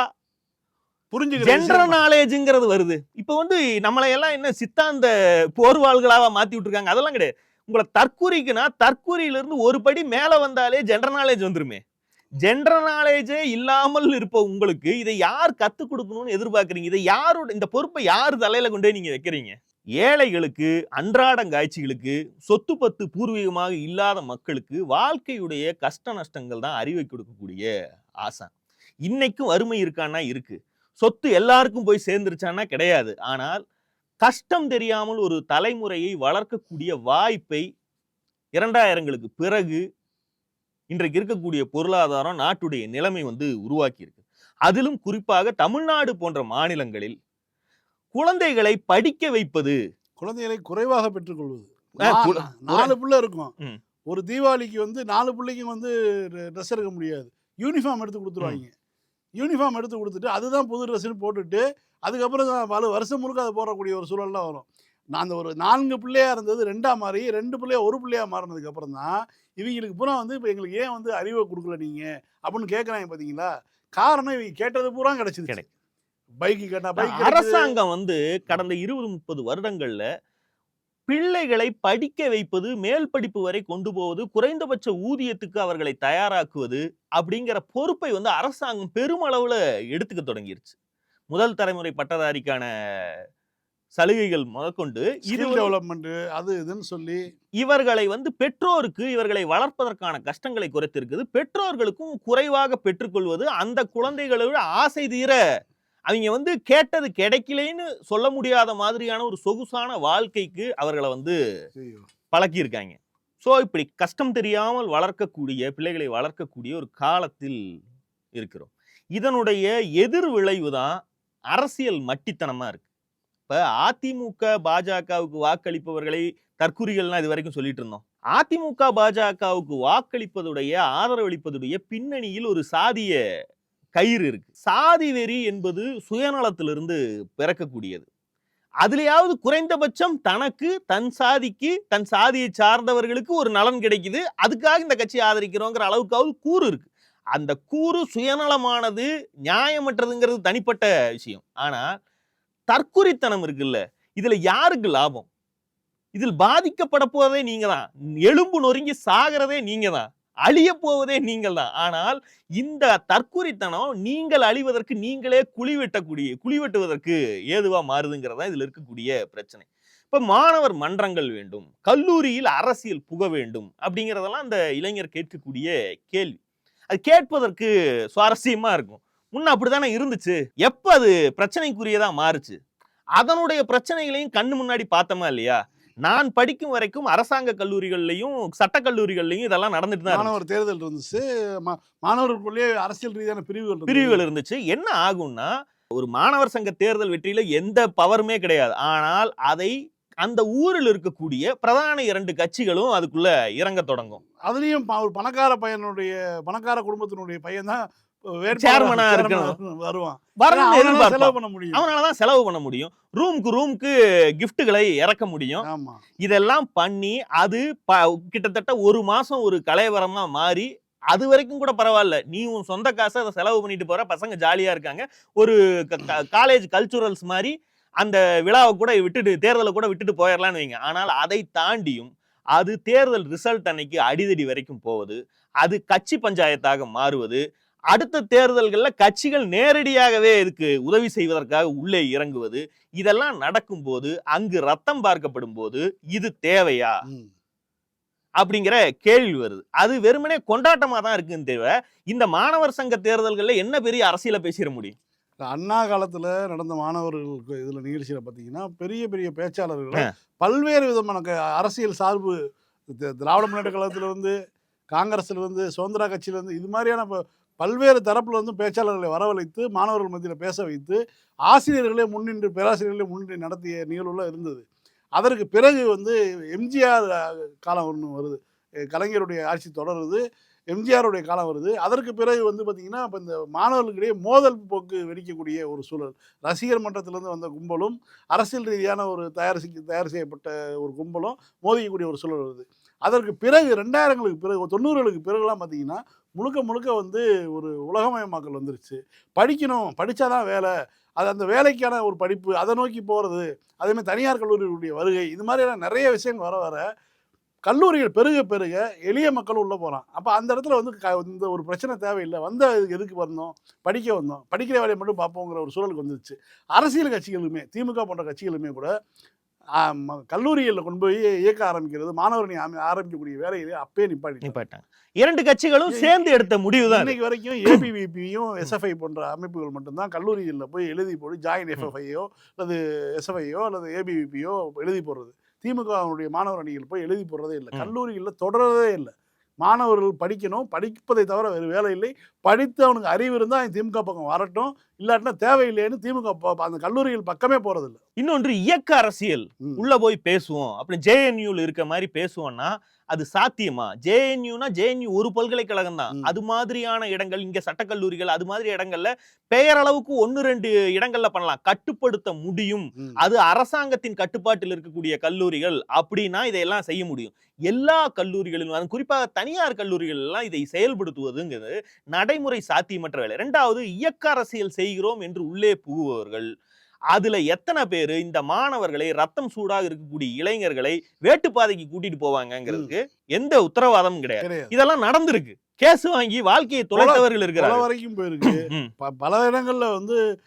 புரிஞ்சுக்கிற ஜென்ரல் நாலேஜ்ங்கிறது வருது. இப்போ வந்து நம்மளை எல்லாம் என்ன சித்தாந்த போர்வாள்களாவா மாத்தி விட்டுருக்காங்க? அதெல்லாம் கிடையாது. உங்களை தற்கூரிக்குன்னா தற்கூரியில இருந்து ஒரு படி மேல வந்தாலே ஜென்ரல் நாலேஜ் வந்துருமே. ஜென்ரல் நாலேஜே இல்லாமல் இருப்ப உங்களுக்கு இதை யார் கற்றுக் கொடுக்கணும்னு எதிர்பார்க்குறீங்க? இதை யாரோட இந்த பொறுப்பை யார் தலையில் கொண்டு போய் நீங்கள் வைக்கிறீங்க? ஏழைகளுக்கு அன்றாடங்காய்ச்சிகளுக்கு சொத்து பத்து பூர்வீகமாக இல்லாத மக்களுக்கு வாழ்க்கையுடைய கஷ்ட நஷ்டங்கள் தான் அறிவை கொடுக்கக்கூடிய ஆசை. இன்னைக்கும் வறுமை இருக்கான்னா இருக்கு. சொத்து எல்லாருக்கும் போய் சேர்ந்துருச்சான்னா கிடையாது. ஆனால் கஷ்டம் தெரியாமல் ஒரு தலைமுறையை வளர்க்கக்கூடிய வாய்ப்பை இரண்டாயிரங்களுக்கு பிறகு இன்றைக்கு இருக்கக்கூடிய பொருளாதாரம் நாட்டுடைய நிலைமை வந்து உருவாக்கி இருக்கு அதிலும் குறிப்பாக தமிழ்நாடு போன்ற மாநிலங்களில் குழந்தைகளை படிக்க வைப்பது குழந்தைகளை குறைவாக பெற்றுக்கொள்வது. நாலு பிள்ளை இருக்கும். ஒரு தீபாவளிக்கு வந்து நாலு பிள்ளைக்கும் வந்து ட்ரெஸ் எடுக்க முடியாது. யூனிஃபார்ம் எடுத்து கொடுத்துருவாங்க. யூனிஃபார்ம் எடுத்து கொடுத்துட்டு அதுதான் புது ட்ரெஸ்ஸுன்னு போட்டுட்டு அதுக்கப்புறம் தான் பல வருஷம் முழுக்க அதை போடக்கூடிய ஒரு சூழல்லாம் வரும். நான் அந்த ஒரு நான்கு பிள்ளையா இருந்தது ரெண்டா மாறி ரெண்டு பிள்ளையா ஒரு பிள்ளையா மாறினதுக்கு அப்புறம் தான் இவங்களுக்கு பூரா வந்து இப்போ எங்களுக்கு ஏன் வந்து அறிவை கொடுக்கல நீங்க? அப்படின்னு கேட்குறாங்க பார்த்தீங்களா காரணம் இவங்க கேட்டது பூரா கிடைச்சிது கிடை- பைக்கு கேட்டா பைக் அரசாங்கம் வந்து கடந்த இருபது முப்பது வருடங்கள்ல பிள்ளைகளை படிக்க வைப்பது மேல் படிப்பு வரை கொண்டு போவது குறைந்தபட்ச ஊதியத்துக்கு அவர்களை தயாராக்குவது அப்படிங்கிற பொறுப்பை வந்து அரசாங்கம் பெருமளவுல எடுத்துக்க தொடங்கிருச்சு. முதல் தலைமுறை பட்டதாரிக்கான சலுகைகள் முதற்கொண்டு இது டெவலப்மெண்ட் அது இதுன்னு சொல்லி இவர்களை வந்து பெற்றோருக்கு இவர்களை வளர்ப்பதற்கான கஷ்டங்களை குறைத்திருக்குது. பெற்றோர்களுக்கும் குறைவாக பெற்றுக்கொள்வது அந்த குழந்தைகளோட ஆசை தீர அவங்க வந்து கேட்டது கிடைக்கலைன்னு சொல்ல முடியாத மாதிரியான ஒரு சொகுசான வாழ்க்கைக்கு அவர்களை வந்து பழக்கியிருக்காங்க. ஸோ இப்படி கஷ்டம் தெரியாமல் வளர்க்கக்கூடிய பிள்ளைகளை வளர்க்கக்கூடிய ஒரு காலத்தில் இருக்கிறோம். இதனுடைய எதிர் விளைவு தான் அரசியல் மட்டித்தனமா இருக்கு. இப்ப அதிமுக பாஜகவுக்கு வாக்களிப்பவர்களை தற்குறிகள்லாம் இது வரைக்கும் சொல்லிட்டு இருந்தோம். அதிமுக பாஜகவுக்கு வாக்களிப்பதுடைய ஆதரவளிப்பதுடைய பின்னணியில் ஒரு சாதிய கயிறு இருக்கு. சாதி வெறி என்பது சுயநலத்திலிருந்து பிறக்கக்கூடியது. அதுலயாவது குறைந்தபட்சம் தனக்கு தன் சாதிக்கு தன் சாதியை சார்ந்தவர்களுக்கு ஒரு நலன் கிடைக்குது. அதுக்காக இந்த கட்சி ஆதரிக்கிறோங்கிற அளவுக்காவது கூறு இருக்கு. அந்த கூறு சுயநலமானது நியாயமற்றதுங்கிறது தனிப்பட்ட விஷயம். ஆனா தற்குறித்தனம் இருக்குல்ல. இதுல யாருக்கு லாபம்? இதில் பாதிக்கப்பட போவதே நீங்க தான் எலும்பு நொறுங்கி சாகிறதே நீங்க தான் அழிய போவதே நீங்கள் தான் ஆனால் இந்த தற்குறித்தனம் நீங்கள் அழிவதற்கு நீங்களே குழி வெட்டக்கூடிய குழி வெட்டுவதற்கு ஏதுவா மாறுதுங்கிறதா இதுல இருக்கக்கூடிய பிரச்சனை. இப்ப மாணவர் மன்றங்கள் வேண்டும் கல்லூரியில் அரசியல் புக வேண்டும் அப்படிங்கிறதெல்லாம் அந்த இளைஞர் கேட்கக்கூடிய கேள்வி. அது கேட்பதற்கு சுவாரஸ்யமா இருக்கும். முன்ன அப்படித்தானே இருந்துச்சு. எப்ப அது பிரச்சனைக்குரியதா மாறுச்சு? அதனுடைய பிரச்சனைகளையும் கண்ணு முன்னாடி பார்த்தோமா இல்லையா? நான் படிக்கும் வரைக்கும் அரசாங்க கல்லூரிகள்லையும் சட்ட கல்லூரிகள்லையும் இதெல்லாம் நடந்துட்டு தான் இருந்துச்சு. மாணவர் தேர்தல் இருந்துச்சு. மாணவர்களுக்குள்ளேயே அரசியல் ரீதியான பிரிவுகள். பிரிவுகள் இருந்துச்சு. என்ன ஆகும்னா ஒரு மாணவர் சங்க தேர்தல் வெற்றியில எந்த பவருமே கிடையாது. ஆனால் அதை அந்த ஊரில் இருக்கக்கூடிய பிரதான இரண்டு கட்சிகளும் அதுக்குள்ள இறங்க தொடங்கும். அதுலயும் ஒரு பணக்கார பையனுடைய பணக்கார குடும்பத்தினுடைய பையன் தான் சேர்மனா வருவான். செலவு பண்ண முடியும். அவனாலதான் செலவு பண்ண முடியும். ரூமுக்கு ரூமுக்கு கிஃப்ட்டுகளை இறக்க முடியும். இதெல்லாம் பண்ணி அது கிட்டத்தட்ட ஒரு மாசம் ஒரு கலைவரமா மாறி அது வரைக்கும் கூட பரவாயில்ல. நீ உன் சொந்த காசை அதை செலவு பண்ணிட்டு போற பசங்க ஜாலியா இருக்காங்க. ஒரு காலேஜ் கல்ச்சுரல்ஸ் மாதிரி அந்த விழாவை கூட விட்டுட்டு தேர்தலை கூட விட்டுட்டு போயிடலாம்னு வைங்க. ஆனால் அதை தாண்டியும் அது தேர்தல் ரிசல்ட் அன்னைக்கு அடிதடி வரைக்கும் போவது அது கட்சி பஞ்சாயத்தாக மாறுவது அடுத்த தேர்தல்கள்ல கட்சிகள் நேரடியாகவே இதுக்கு உதவி செய்வதற்காக உள்ளே இறங்குவது இதெல்லாம் நடக்கும்போது அங்கு ரத்தம் பார்க்கப்படும் போது இது தேவையா. அப்படிங்கிற கேள்வி வருது. அது வெறுமனே கொண்டாட்டமா தான் இருக்குன்னு தேவை இந்த மாணவர் சங்க தேர்தல்கள்ல என்ன பெரிய அரசியல பேசிட முடியும்? அண்ணா காலத்துல நடந்த மாணவர்களுக்கு இதுல நிகழ்ச்சியில பாத்தீங்கன்னா பெரிய பெரிய பேச்சாளர்கள் பல்வேறு விதமான அரசியல் சார்பு திராவிட முன்னேற்ற கழகத்துல இருந்து காங்கிரஸ்ல இருந்து சுதந்திரா கட்சியில இருந்து இது மாதிரியான பல்வேறு தரப்புல இருந்து பேச்சாளர்களை வரவழைத்து மாணவர்கள் மத்தியில் பேச வைத்து ஆசிரியர்களே முன்னின்று பேராசிரியர்களே முன்னின்று நடத்திய நிகழ்வுலாம் இருந்தது. அதற்கு பிறகு வந்து எம்ஜிஆர் காலம் ஒன்று வருது. கலைஞருடைய ஆட்சி தொடருது. எம்ஜிஆருடைய காலம் வருது. அதற்கு பிறகு வந்து பார்த்திங்கன்னா இப்போ இந்த மாணவர்களுக்கிடையே மோதல் போக்கு வெடிக்கக்கூடிய ஒரு சூழல். ரசிகர் மன்றத்திலேருந்து வந்த கும்பலும் அரசியல் ரீதியான ஒரு தயார் தயார் செய்யப்பட்ட ஒரு கும்பலும் மோதிக்கக்கூடிய ஒரு சூழல் வருது. அதற்கு பிறகு ரெண்டாயிரங்களுக்கு பிறகு தொண்ணூறுகளுக்கு பிறகுலாம் பார்த்திங்கன்னா முழுக்க முழுக்க வந்து ஒரு உலகமயமாக்கல் வந்துருச்சு. படிக்கணும் படித்தா தான் வேலை. அது அந்த வேலைக்கான ஒரு படிப்பு அதை நோக்கி போகிறது அதேமாதிரி தனியார் கல்லூரிகளுடைய வருகை இது மாதிரியான நிறைய விஷயங்கள் வர வர கல்லூரிகள் பெருக பெருக எளிய மக்கள் உள்ளே போகிறான் அப்போ அந்த இடத்துல வந்து க இந்த ஒரு பிரச்சனை தேவையில்லை. வந்த இதுக்கு எதுக்கு வந்தோம்? படிக்க வந்தோம். படிக்கிற வேலையை மட்டும் பார்ப்போங்கிற ஒரு சூழலுக்கு வந்துருச்சு. அரசியல் கட்சிகளுமே திமுக போன்ற கட்சிகளுமே கூட கல்லூரிகளில் கொண்டு போய் இயக்க ஆரம்பிக்கிறது மாணவரணி ஆரம்பிக்கக்கூடிய வேலையிலே அப்பயே நிப்பாட்டி நிப்பாட்டாங்க இரண்டு கட்சிகளும் சேர்ந்து எடுத்த முடிவு தான் இன்னைக்கு வரைக்கும் ஏபிவிபியும் எஸ்எஃப்ஐ போன்ற அமைப்புகள் மட்டும்தான் கல்லூரிகளில் போய் எழுதி போட்டு ஜாயின் எஃப்எஃப்ஐயோ அல்லது எஸ்எஃப்ஐயோ அல்லது ஏபிவிபியோ எழுதி போடுறது. திமுகவுடைய மாணவர் அணிகள் போய் எழுதி போடுறதே இல்லை. ம். கல்லூரிகளில் தொடரதே இல்லை. மாணவர்கள் படிக்கணும் படிப்பதை தவிர வேறு வேலை இல்லை. படித்து அவனுக்கு அறிவு இருந்தால் திமுக பக்கம் வரட்டும். இல்லாட்டினா தேவையில்லைன்னு திமுக அந்த கல்லூரிகள் பக்கமே போறதில்லை. இன்னொன்று இயக்க அரசியல். உள்ள போய் பேசுவோம். அப்படி ஜேஎன்யூல இருக்க மாதிரி பேசுவோம்னா அது சாத்தியமா? ஜேஎன்யூனா ஜேஎன்யூ ஒரு பல்கலைக்கழகம் தான். அது மாதிரியான இடங்கள் இங்க சட்டக்கல்லூரிகள் அது மாதிரி இடங்கள்ல பெயரளவுக்கு ஒன்னு ரெண்டு இடங்கள்ல பண்ணலாம். கட்டுப்படுத்த முடியும். அது அரசாங்கத்தின் கட்டுப்பாட்டில் இருக்கக்கூடிய கல்லூரிகள் அப்படின்னா இதையெல்லாம் செய்ய முடியும். எல்லா கல்லூரிகளிலும் அது குறிப்பாக தனியார் கல்லூரிகள் எல்லாம் இதை செயல்படுத்துவதுங்கிறது நடைமுறை சாத்தியமற்ற வேலை. ரெண்டாவது இயக்க அரசியல் செய்கிறோம் என்று உள்ளே புகுபவர்கள். அதுல எத்தனை பேர் இந்த மாணவர்களை ரத்தம் சூடாக இருக்கக்கூடிய இளைஞர்களை வேட்டுப்பாதைக்கு கூட்டிட்டு போவாங்கங்கிறதுக்கு எந்த உத்தரவாதமும் கிடையாது. இதெல்லாம் நடந்திருக்கு. கேஸ் வாங்கி வாழ்க்கையை தொலைத்தவர்கள் பல இருக்கிறார்கள் வரைக்கும் போயிருக்கு. பல இடங்கள்ல வந்து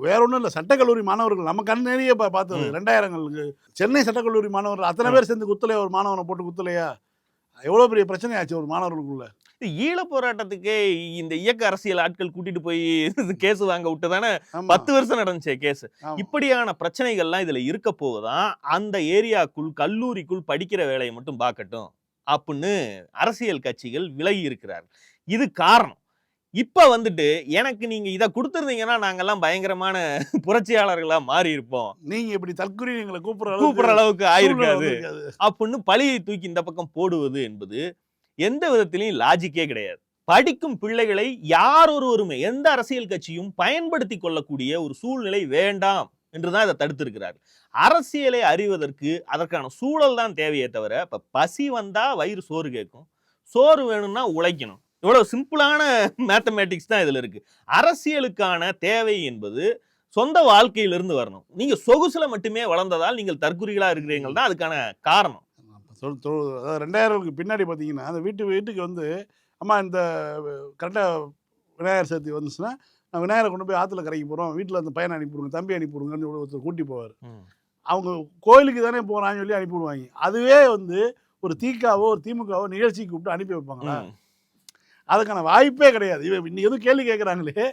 வேற ஒன்றும் இல்லை. சட்டக்கல்லூரி மாணவர்கள் நம்ம கண் நேரிய பா- பார்த்தது. ரெண்டாயிரங்களுக்கு சென்னை சட்டக்கல்லூரி மாணவர்கள் அத்தனை பேர் சேர்ந்து குத்தலையா? ஒரு மாணவனை போட்டு குத்தலையா? எவ்வளோ பெரிய பிரச்சனை ஆச்சு ஒரு மாணவர்களுக்குள்ள. இது ஈழ போராட்டத்துக்கே இந்த இயக்க அரசியல் ஆட்கள் கூட்டிட்டு போய் கேஸ் வாங்க விட்டு தானே பத்து வருஷம் நடந்துச்சு கேஸ். இப்படியான பிரச்சனைகள்லாம் இதுல இருக்க போகுதான். அந்த ஏரியாக்குள் கல்லூரிக்குள் படிக்கிற வேலையை மட்டும் பார்க்கட்டும். அப்படின்னு அரசியல் கட்சிகள் விலகி இருக்கிறார் இது காரணம். இப்ப வந்துட்டு எனக்கு நீங்க இதை கொடுத்துருந்தீங்கன்னா நாங்கெல்லாம் பயங்கரமான புரட்சியாளர்களா மாறி இருப்போம். நீங்க இப்படி தற்குறி எங்களை கூப்பிடுற கூப்பிடுற அளவுக்கு ஆயிருக்காது. அப்படின்னு பழியை தூக்கி இந்த பக்கம் போடுவது என்பது எந்த விதத்திலையும் லாஜிக்கே கிடையாது. படிக்கும் பிள்ளைகளை யார் ஒருவருமே எந்த அரசியல் கட்சியும் பயன்படுத்தி கொள்ளக்கூடிய ஒரு சூழ்நிலை வேண்டாம் என்றுதான் இதை தடுத்திருக்கிறார் அரசியலை அறிவதற்கு அதற்கான சூழல் தான் தேவையே தவிர இப்போ பசி வந்தா வயிறு சோறு கேட்கும். சோறு வேணும்னா உழைக்கணும். இவ்வளவு சிம்பிளான மேத்தமேட்டிக்ஸ் தான் இதில் இருக்கு. அரசியலுக்கான தேவை என்பது சொந்த வாழ்க்கையிலிருந்து வரணும். நீங்க சொகுசுல மட்டுமே வளர்ந்ததால் நீங்கள் தற்குறிகளாக இருக்கிறீங்கள் தான் அதுக்கான காரணம். சொல் தொ- அதாவது ரெண்டாயிரத்துக்கு பின்னாடி பார்த்தீங்கன்னா அந்த வீட்டு வீட்டுக்கு வந்து அம்மா இந்த கரெக்டாக விநாயகர் சதுர்த்தி வந்துச்சுன்னா நான் விநாயகரை கொண்டு போய் ஆற்றுல கரைக்கு போகிறோம் வீட்டில் அந்த பையனை அனுப்பிவிடுங்க தம்பி அனுப்பிவிடுங்கன்னு ஒருத்தர் கூட்டி போவார். அவங்க கோயிலுக்கு தானே போகிறான்னு சொல்லி அனுப்பிவிடுவாங்க அதுவே வந்து ஒரு தீக்காவோ ஒரு திமுகவோ நிகழ்ச்சிக்கு கூப்பிட்டு அனுப்பி வைப்பாங்களா. அதுக்கான வாய்ப்பே கிடையாது. இவன் இன்னைக்கு எதுவும் கேள்வி கேட்குறாங்களே?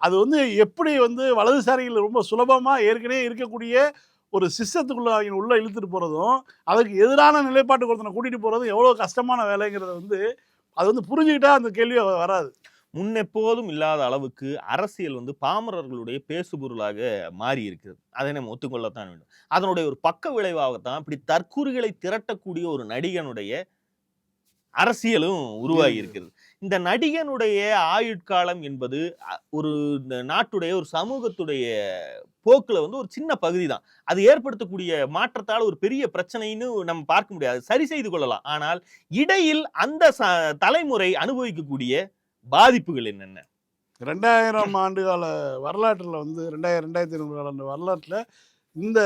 அது வந்து எப்படி வந்து வலதுசாரிகள் ரொம்ப சுலபமாக ஏற்கனவே இருக்கக்கூடிய ஒரு சிஸ்டத்துக்குள்ள அவங்க உள்ளே இழுத்துட்டு போகிறதும் அதுக்கு எதிரான நிலைப்பாட்டு ஒருத்தனை கூட்டிகிட்டு போகிறதும் எவ்வளோ கஷ்டமான வேலைங்கிறத வந்து அது வந்து புரிஞ்சுக்கிட்டா அந்த கேள்வி வராது. முன்னெப்போதும் இல்லாத அளவுக்கு அரசியல் வந்து பாமரர்களுடைய பேசுபொருளாக மாறி இருக்குது அதை நம்ம ஒத்துக்கொள்ளத்தான் வேண்டும். அதனுடைய ஒரு பக்க விளைவாகத்தான் இப்படி தற்கூறுகளை திரட்டக்கூடிய ஒரு நடிகனுடைய அரசியலும் உருவாகி இருக்கிறது இந்த நடிகனுடைய ஆயுட்காலம் என்பது ஒரு இந்த நாட்டுடைய ஒரு சமூகத்துடைய போக்கில் வந்து ஒரு சின்ன பகுதி தான் அது ஏற்படுத்தக்கூடிய மாற்றத்தால் ஒரு பெரிய பிரச்சனைன்னு நம்ம பார்க்க முடியாது. சரி செய்து கொள்ளலாம். ஆனால் இடையில் அந்த ச- தலைமுறை அனுபவிக்கக்கூடிய பாதிப்புகள் என்னென்ன? ரெண்டாயிரம் ஆண்டு கால வரலாற்றில் வந்து ரெண்டாயிரம் ரெண்டாயிரத்தி ஐநூறு கால வரலாற்றில் இந்த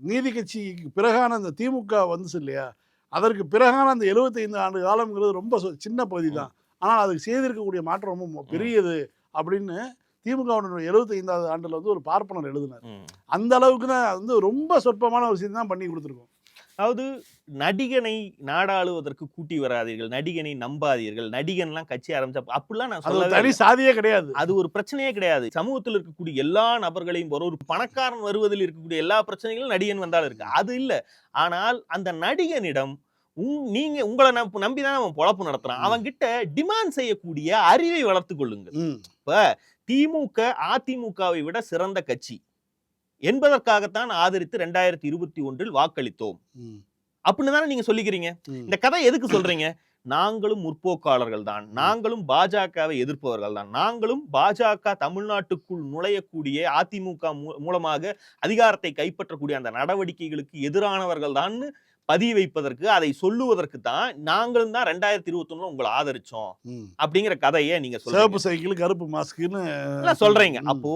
நீதி கட்சிக்கு பிறகான அந்த திமுக வந்துச்சு இல்லையா? அதற்கு பிறகான அந்த 75 ஆண்டு காலம்ங்கிறது ரொம்ப சொ- சின்ன பகுதி தான் ஆனால் அதுக்கு செய்திருக்கக்கூடிய மாற்றம் ரொம்ப பெரியது அப்படின்னு திமுகவுடைய 75வது ஆண்டில் வந்து ஒரு பார்ப்பனர் எழுதினார். அந்த அளவுக்கு தான் வந்து ரொம்ப சொற்பமான ஒரு விஷயம் தான் பண்ணி கொடுத்துருக்கோம். அதாவது நடிகனை நாடாளுவதற்கு கூட்டி வராதீர்கள் நடிகனை நம்பாதீர்கள் நடிகன்லாம் கட்சி ஆரம்பிச்சா அப்படிலாம் நான் சொல்லவே தனி. சாதியே கிடையாது. அது ஒரு பிரச்சனையே கிடையாது. சமூகத்தில் இருக்கக்கூடிய எல்லா நபர்களையும் ஒரு பணக்காரன் வருவதில் இருக்கக்கூடிய எல்லா பிரச்சனைகளும் நடிகன் வந்தாலும் இருக்கு. அது இல்ல. ஆனால் அந்த நடிகனிடம் நீங்க உங்களை நம்ப- நம்பிதான் அவன் பொழப்பு நடத்துறான். ம். அவன் கிட்ட டிமாண்ட் செய்யக்கூடிய அறிவை வளர்த்து கொள்ளுங்கள். ம். திமுக அதிமுகவை விட சிறந்த கட்சி. என்பதற்காகத்தான் ஆதரித்து ரெண்டாயிரத்தி இருபத்தி ஒன்றில் வாக்களித்தோம். அப்படின்னு தானே நீங்க சொல்லிக்கிறீங்க. இந்த கதை எதுக்கு சொல்றீங்க? நாங்களும் முற்போக்காளர்கள் தான். நாங்களும் பாஜகவை எதிர்ப்பவர்கள் தான். நாங்களும் பாஜக தமிழ்நாட்டுக்குள் நுழையக்கூடிய அதிமுக மூலமாக அதிகாரத்தை கைப்பற்றக்கூடிய அந்த நடவடிக்கைகளுக்கு எதிரானவர்கள் தான் பதிய வைப்பதற்கு அதை சொல்லுவதற்கு தான் நாங்களும் தான் ரெண்டாயிரத்தி இருபத்தி உங்களை ஆதரிச்சோம் அப்படிங்கிற கதையை நீங்க சிவப்பு சைக்கிள் கருப்பு மாஸ்க்குன்னு சொல்றீங்க. அப்போ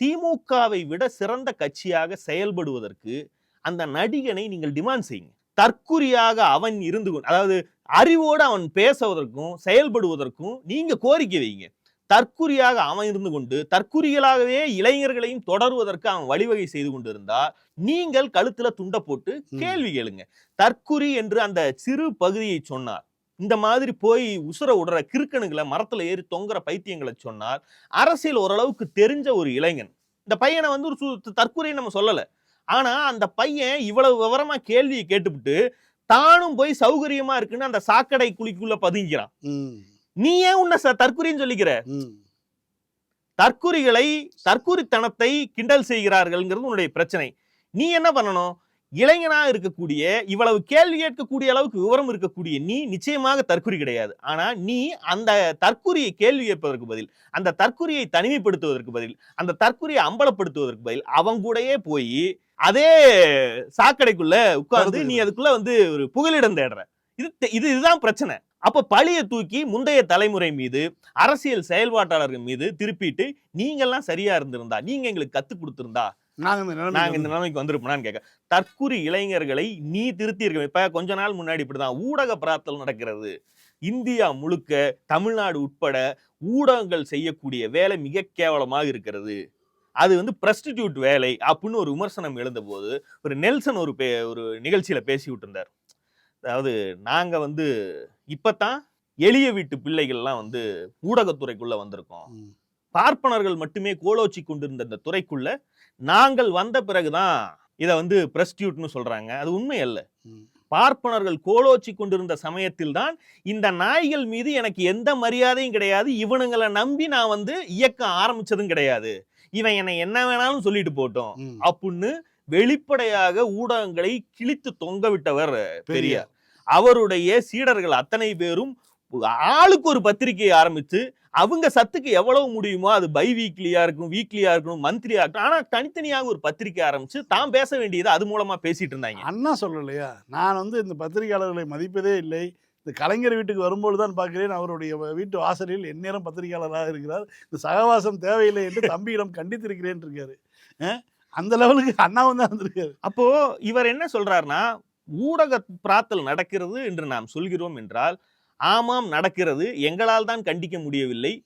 திமுகவை விட சிறந்த கட்சியாக செயல்படுவதற்கு அந்த நடிகனை நீங்கள் டிமாண்ட் செய்யுங்க. தற்குறியாக அவன் இருந்து அதாவது அறிவோடு அவன் பேசுவதற்கும் செயல்படுவதற்கும் நீங்க கோரிக்கை வைங்க. தற்குறியாக அவன் இருந்து கொண்டு தற்குறிகளாகவே இளைஞர்களையும் தொடருவதற்கு அவன் வழிவகை செய்து கொண்டிருந்தா நீங்கள் கழுத்துல துண்டை போட்டு கேள்வி கேளுங்க. தற்குறி என்று அந்த சிறு பகுதியை சொன்னார். இந்த மாதிரி போய் உசுர விடுற கிறுக்கனுங்களை மரத்துல ஏறி தொங்குற பைத்தியங்களை சொன்னால் அரசியல் ஓரளவுக்கு தெரிஞ்ச ஒரு இளைஞன். இந்த பையனை வந்து ஒரு தற்குறியை நம்ம சொல்லல. ஆனா அந்த பையன் இவ்வளவு விவரமா கேள்வியை கேட்டுவிட்டு தானும் போய் சௌகரியமா இருக்குன்னு அந்த சாக்கடை குழிக்குள்ள பதுங்கிறான் நீ ஏன் உன்னை தற்குறின்னு சொல்லிக்கிற. தற்குறிகளை தற்குறித்தனத்தை கிண்டல் செய்கிறார்கள்ங்கிறது உன்னுடைய பிரச்சனை. நீ என்ன பண்ணணும்? இளைஞனா இருக்கக்கூடிய இவ்வளவு கேள்வி கேட்கக்கூடிய அளவுக்கு விவரம் இருக்கக்கூடிய நீ நிச்சயமாக தற்குறி கிடையாது. ஆனா நீ அந்த தற்குறியை கேள்வி கேட்பதற்கு பதில் அந்த தற்குறியை தனிமைப்படுத்துவதற்கு பதில் அந்த தற்குறியை அம்பலப்படுத்துவதற்கு பதில் அவங்க கூடயே போய் அதே சாக்கடைக்குள்ள உட்கார்ந்து நீ அதுக்குள்ள வந்து ஒரு புகலிடம் தேடுற. இது இது இதுதான் பிரச்சனை. அப்ப பழிய தூக்கி முந்தைய தலைமுறை மீது அரசியல் செயல்பாட்டாளர்கள் மீது திருப்பிட்டு நீங்கெல்லாம் சரியா இருந்திருந்தா நீங்க எங்களுக்கு கத்து கொடுத்திருந்தா நாங்க இந்த நிலைமைக்கு வந்திருப்போம்னு கேட்க தற்குறி இளைஞர்களை நீ திருத்தி இருக்க இப்ப கொஞ்ச நாள் முன்னாடி இப்படிதான் ஊடக பிராத்தல் நடக்கிறது. இந்தியா முழுக்க தமிழ்நாடு உட்பட ஊடகங்கள் செய்யக்கூடிய வேலை மிக கேவலமாக இருக்கிறது. அது வந்து பிரஸ்டிடியூட் வேலை அப்படின்னு ஒரு விமர்சனம் எழுந்தபோது ஒரு நெல்சன் ஒரு பே ஒரு நிகழ்ச்சியில பேசி விட்டுருந்தார் அதாவது நாங்க வந்து இப்பதான் எளிய வீட்டு பிள்ளைகள்லாம் வந்து ஊடகத்துறைக்குள்ள வந்திருக்கோம். பார்ப்பனர்கள் மட்டுமே கோலோச்சி கொண்டிருந்த இந்த துறைக்குள்ள நாங்கள் வந்த பிறகுதான் இதை வந்து பிரஸ்டியூட்னு சொல்றாங்க அது உண்மை அல்ல. பார்ப்பனர்கள் கோலோச்சி கொண்டிருந்த சமயத்தில் தான் இந்த நாய்கள் மீது எனக்கு எந்த மரியாதையும் கிடையாது இவனுங்களை நம்பி நான் வந்து இயக்கம் ஆரம்பிச்சதும் கிடையாது இவன் என்னை என்ன வேணாலும் சொல்லிட்டு போட்டோம். அப்படின்னு வெளிப்படையாக ஊடகங்களை கிழித்து தொங்க விட்டவர் பெரியார். அவருடைய சீடர்கள் அத்தனை பேரும் ஆளுக்கு ஒரு பத்திரிகையை ஆரம்பிச்சு அவங்க சத்துக்கு எவ்வளவு முடியுமோ அது பை வீக்லியா இருக்கும் வீக்லியா இருக்கும் மந்த்லியா இருக்கும் ஆனா தனித்தனியாக ஒரு பத்திரிகை ஆரம்பிச்சு தான் பேச வேண்டியது அது மூலமா பேசிட்டு இருந்தாங்க. அண்ணா சொல்லலையா? நான் வந்து இந்த பத்திரிகையாளர்களை மதிப்பதே இல்லை. இந்த கலைஞர் வீட்டுக்கு வரும்போது தான் பார்க்கிறேன் அவருடைய வீட்டு வாசலில் எந்நேரம் பத்திரிகையாளராக இருக்கிறார். இந்த சகவாசம் தேவையில்லை என்று தம்பியிடம் கண்டித்திருக்கிறேன் இருக்காரு? அந்த லெவலுக்கு அண்ணாவும் தான் வந்திருக்காரு அப்போ இவர் என்ன சொல்றாருன்னா ஊடக பிராத்தல் நடக்கிறது என்று நாம் சொல்கிறோம் என்றால் ஆமாம் நடக்கிறது. எங்களால் தான் கண்டிக்க முடியவில்லை.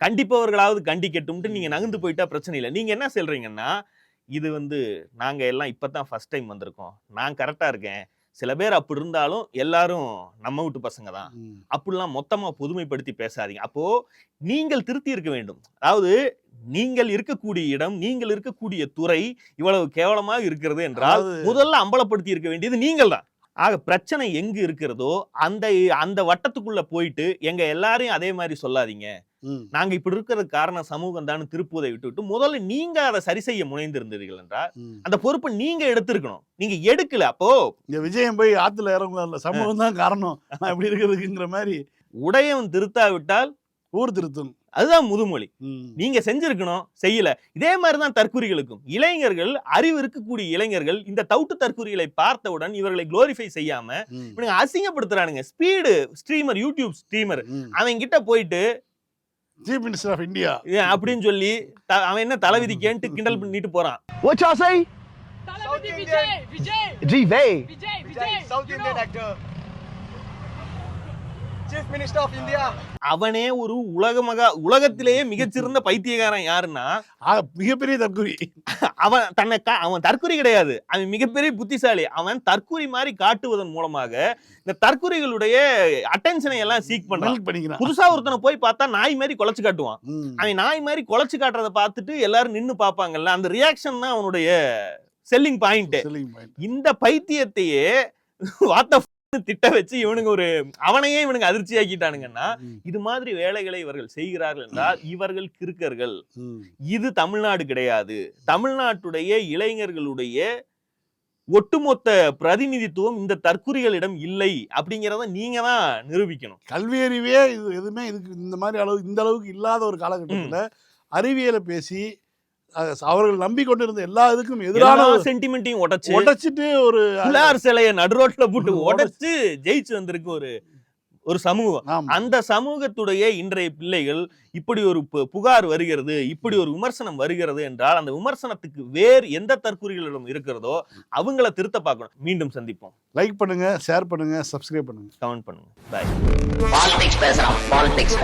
கண்டிப்பவர்களாவது கண்டிக்கட்டும்ட்டு நீங்க நகர்ந்து போயிட்டா பிரச்சனை இல்லை. நீங்க என்ன சொல்றீங்கன்னா இது வந்து நாங்க எல்லாம் இப்பதான் ஃபர்ஸ்ட் டைம் வந்திருக்கோம். நான் கரெக்டா இருக்கேன். சில பேர் அப்படி இருந்தாலும் எல்லாரும் நம்ம வீட்டு பசங்க தான். அப்படிலாம் மொத்தமா பொதுமைப்படுத்தி பேசாதீங்க அப்போ நீங்கள் திருத்தி இருக்க வேண்டும் அதாவது நீங்கள் இருக்கக்கூடிய இடம் நீங்கள் இருக்கக்கூடிய துறை இவ்வளவு கேவலமாக இருக்கிறது என்றால் முதல்ல அம்பலப்படுத்தி இருக்க வேண்டியது நீங்கள் தான் ஆக பிரச்சனை எங்கு இருக்கிறதோ அந்த அந்த வட்டத்துக்குள்ள போயிட்டு எங்க எல்லாரையும் அதே மாதிரி சொல்லாதீங்க. நாங்க இப்படி இருக்கிறதுக்கு காரணம் சமூகம் தான் திருப்புவதை விட்டுவிட்டு முதல்ல நீங்க அதை சரி செய்ய முனைந்திருந்தீர்கள் என்றால். அந்த பொறுப்பை நீங்க எடுத்திருக்கணும். நீங்க எடுக்கல அப்போ. இந்த விஜயம் போய் ஆத்துல இறங்கல சமூகம் தான் காரணம். நான் இப்படி இருக்கிறதுக்குங்கிற மாதிரி. உடையவன் திருத்தாவிட்டால் ஊர் திருத்தும். அதுதான் முதுமொழி. நீங்க செஞ்சிருக்கணும் செய்யல. இதே மாதிரிதான் தற்குறிகளுக்கும். இளைஞர்கள் அறிவு இருக்கக்கூடிய இளைஞர்கள் இந்த தவுட்டு தற்குறிகளை பார்த்தவுடன் இவர்களை குளோரிஃபை செய்யாம. இவனுங்க அசிங்கப்படுத்துறானுங்க. Speed streamer YouTube streamer. அவன் கிட்ட போயிட்டு சீஃப் மினிஸ்டர் ஆஃப் இந்தியா ஏன் அப்படின்னு சொல்லி அவன் என்ன தலைவிதிக்கேன்ட்டு கிண்டல் பண்ணிட்டு போறான் What y'all say? Salamati Vijay! Vijay! G Vay. அவனே ஒரு உலக மகா உலகத்திலேயே மிகச்சிறந்த பைத்தியக்காரன் யாருன்னா? மிகப்பெரிய தற்குறி அவன் தன்னை அவன் தற்குறி கிடையாது. அவன் மிகப்பெரிய புத்திசாலி. அவன் தற்குறி மாதிரி காட்டுவதன் மூலமாக இந்த தற்குறிகளுடைய அட்டென்ஷனை எல்லாம் சீக் பண்றான். புதுசா ஒருத்தனை போய் பார்த்தா நாய் மாதிரி குலைச்சு காட்டுவான். அவன் நாய் மாதிரி குலைச்சு காட்டுறத பார்த்துட்டு எல்லாரும் நின்னு பார்ப்பாங்கல்ல அந்த ரியாக்ஷன் தான் அவனுடைய செல்லிங் பாயிண்ட். இந்த பைத்தியத்தையே வாத்த திட்ட வச்சு இவனுங்க ஒரு அவனையே இவனுங்க அதிர்ச்சி ஆக்கிட்டானுங்கன்னா. இது மாதிரி வேலைகளை இவர்கள் செய்கிறார்கள் என்றால் இவர்கள் கிறுக்கர்கள். இது தமிழ்நாடு கிடையாது. தமிழ்நாட்டுடைய இளைஞர்களுடைய ஒட்டுமொத்த பிரதிநிதித்துவம் இந்த தற்குறிகளிடம் இல்லை அப்படிங்கிறத நீங்க தான் நிரூபிக்கணும். கல்வி அறிவே இது எதுவுமே இதுக்கு இந்த மாதிரி அளவு இந்த அளவுக்கு இல்லாத ஒரு காலகட்டத்துல அறிவியலை பேசி அவர்கள் நம்பிக்கொண்டிருந்த எல்லா இதுக்கும் எதிரான சென்டிமெண்ட்டையும் உடைச்சு உடைச்சிட்டு ஒரு பிள்ளையார் சிலையை நடுரோட்ல போட்டு உடைச்சு- ஜெயிச்சு வந்திருக்கு ஒரு ஒரு சமூகம். அந்த சமூகத்துடைய இன்றைய பிள்ளைகள் இப்படி ஒரு பு- புகார் வருகிறது இப்படி ஒரு விமர்சனம் வருகிறது என்றால் அந்த விமர்சனத்துக்கு வேறு எந்த தற்குறிகளிடம் இருக்கிறதோ அவங்கள திருத்த பார்க்கணும். மீண்டும் சந்திப்போம். லைக் பண்ணுங்க ஷேர் பண்ணுங்க சப்ஸ்கிரைப் பண்ணுங்க. கமெண்ட் பண்ணுங்க. பாய் பாலிடிக்ஸ் பேசுறான் பாலிடிக்ஸ்